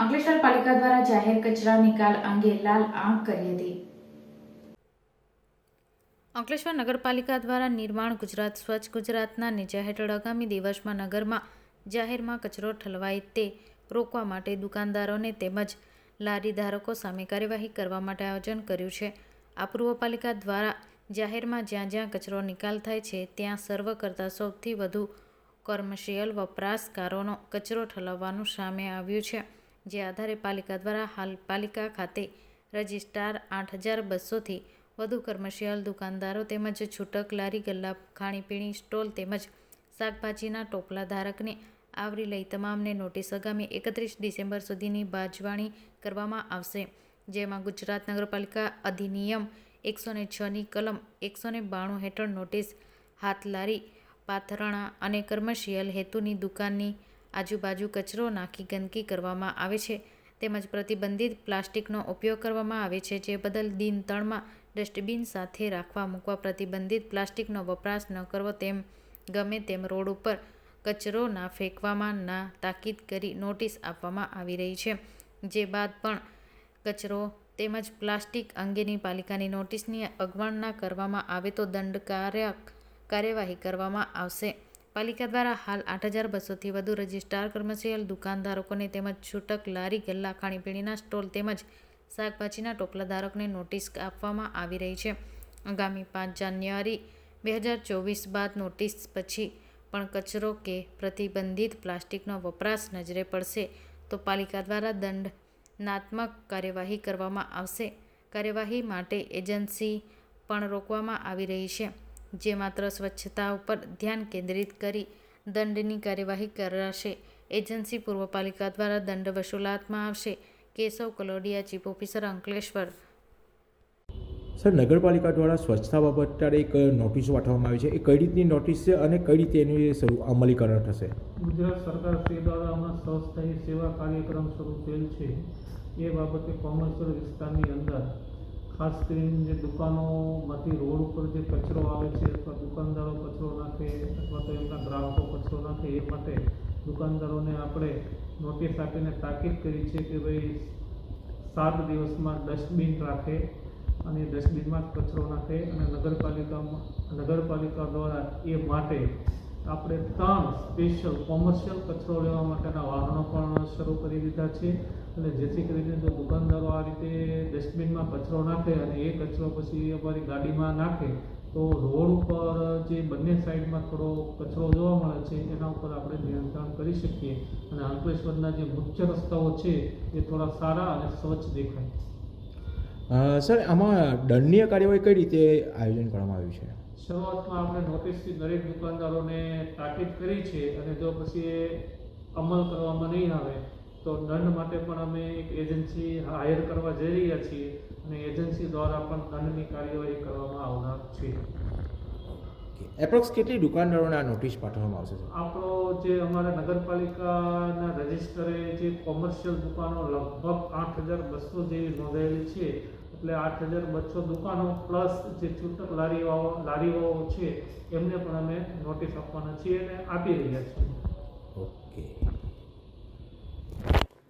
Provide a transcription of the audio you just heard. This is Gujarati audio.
અંકલેશ્વર પાલિકા દ્વારા જાહેર કચરા નિકાલ અંગે લાલ આંખ કરી હતી. અંકલેશ્વર નગરપાલિકા દ્વારા નિર્માણ ગુજરાત, સ્વચ્છ ગુજરાતના નીચા હેઠળ આગામી દિવસમાં નગરમાં જાહેરમાં કચરો ઠલવાય તે રોકવા માટે દુકાનદારોને તેમજ લારી ધારકો સામે કાર્યવાહી કરવા માટે આયોજન કર્યું છે. આ પૂર્વ પાલિકા દ્વારા જાહેરમાં જ્યાં જ્યાં કચરો નિકાલ થાય છે, ત્યાં સર્વ કરતાં સૌથી વધુ કોમર્શિયલ વપરાશકારોનો કચરો ઠલવવાનું સામે આવ્યું છે. જે આધારે પાલિકા દ્વારા હાલ પાલિકા ખાતે રજિસ્ટ્રાર આઠ હજાર બસોથી વધુ કમર્શિયલ દુકાનદારો તેમજ છૂટક લારી, ગલ્લા, ખાણીપીણી સ્ટોલ તેમજ શાકભાજીના ટોપલા ધારકને આવરી લઈ તમામને નોટિસ આગામી એકત્રીસ ડિસેમ્બર સુધીની બાજવાણી કરવામાં આવશે. જેમાં ગુજરાત નગરપાલિકા અધિનિયમ એકસો ને છની કલમ એકસો ને બાણું હેઠળ નોટિસ, હાથલારી, પાથરણા અને કમર્શિયલ હેતુની દુકાનની આજુબાજુ કચરો નાખી ગંદકી કરવામાં આવે છે. તેમજ પ્રતિબંધિત પ્લાસ્ટિકનો ઉપયોગ કરવામાં આવે છે, જે બદલ દિન તળમાં ડસ્ટબિન સાથે રાખવા મૂકવા પ્રતિબંધિત પ્લાસ્ટિકનો વપરાશ ન કરવો તેમ, ગમે તેમ રોડ ઉપર કચરો ના ફેંકવામાં ના તાકીદ કરી નોટિસ આપવામાં આવી રહી છે. જે બાદ પણ કચરો તેમજ પ્લાસ્ટિક અંગેની પાલિકાની નોટિસની અવગણના કરવામાં આવે તો દંડકારક કાર્યવાહી કરવામાં આવશે. પાલિકા દ્વારા હાલ આઠ હજાર બસોથી વધુ રજિસ્ટ્રાર કર્મચારીઓ, દુકાનધારકોને તેમજ છૂટક લારી, ગલ્લા ખાણીપીણીના સ્ટોલ તેમજ શાકભાજીના ટોપલા ધારકને નોટિસ આપવામાં આવી રહી છે. આગામી પાંચ જાન્યુઆરી બે હજાર ચોવીસ બાદ નોટિસ પછી પણ કચરો કે પ્રતિબંધિત પ્લાસ્ટિકનો વપરાશ નજરે પડશે તો પાલિકા દ્વારા દંડનાત્મક કાર્યવાહી કરવામાં આવશે. કાર્યવાહી માટે એજન્સી પણ રોકવામાં આવી રહી છે. જે માત્ર સ્વચ્છતા ઉપર ધ્યાન કેન્દ્રિત કરી દંડની કાર્યવાહી કરાશે. એજન્સી પૂર્વ પાલિકા દ્વારા દંડ વસૂલાતમાં આવશે. Keshav Kalodiya chief officer Ankleshwar. Sir નગરપાલિકા દ્વારા સ્વચ્છતા બાબત એક નોટિસ પાઠવવામાં આવી છે. એ કઈ રીતની નોટિસ છે અને કઈ રીતે એનું શરૂ અમલીકરણ થશે? ગુજરાત સરકાર શ્રી દ્વારા હમણાં સ્વસ્થાયી સેવા કાર્યક્રમ શરૂ થયેલ છે. એ બાબતે કોમર્શિયલ વિસ્તારની અંદર ખાસ કરીને જે દુકાનોમાંથી રોડ ઉપર જે કચરો આવે છે અથવા દુકાનદારો કચરો નાખે અથવા તો ગ્રાહકો કચરો નાખે એ માટે દુકાનદારોને આપણે નોટિસ આપીને તાકીદ કરી છે કે ભાઈ સાત દિવસમાં ડસ્ટબિન રાખે અને ડસ્ટબિનમાં જ કચરો નાખે અને નગરપાલિકામાં, નગરપાલિકા દ્વારા એ માટે આપણે ત્રણ સ્પેશિયલ કોમર્શિયલ કચરો લેવા માટેના વાહનો પણ શરૂ કરી દીધા છે. અને જેથી કરીને જો દુકાનદારો આ રીતે ડસ્ટબિનમાં કચરો નાખે અને એ કચરો પછી અમારી ગાડીમાં નાખે તો રોડ ઉપર જે બંને સાઈડમાં થોડો કચરો જોવા મળે છે એના ઉપર આપણે નિયંત્રણ કરી શકીએ. અને અંકલેશ્વરના જે મુખ્ય રસ્તાઓ છે એ થોડા સારા અને સ્વચ્છ દેખાય. સર આમાં દંડનીય કાર્યવાહી કઈ રીતે આયોજન કરવામાં આવ્યું છે? શરૂઆતમાં આપણે નોટિસથી દરેક દુકાનદારોને તાકીદ કરી છે અને જો પછી એ અમલ કરવામાં નહીં આવે તો દંડ માટે પણ અમે એક એજન્સી હાયર કરવા જઈ રહ્યા છીએ અને એજન્સી દ્વારા પણ દંડની કાર્યવાહી કરવામાં આવનાર છે. એપ્રોક્સ કેટલી દુકાનદારોને આ નોટિસ પાઠવવામાં આવશે આપણો જે અમારા નગરપાલિકાના રજિસ્ટરે જે કોમર્શિયલ દુકાનો લગભગ આઠ હજાર બસો જેવી નોંધાયેલી છે એટલે આઠ હજાર બસો દુકાનો પ્લસ જે છૂટક લારીઓ લારીઓ છે એમને પણ અમે નોટિસ આપવાના છીએ અને આપી રહ્યા છીએ. ઓકે.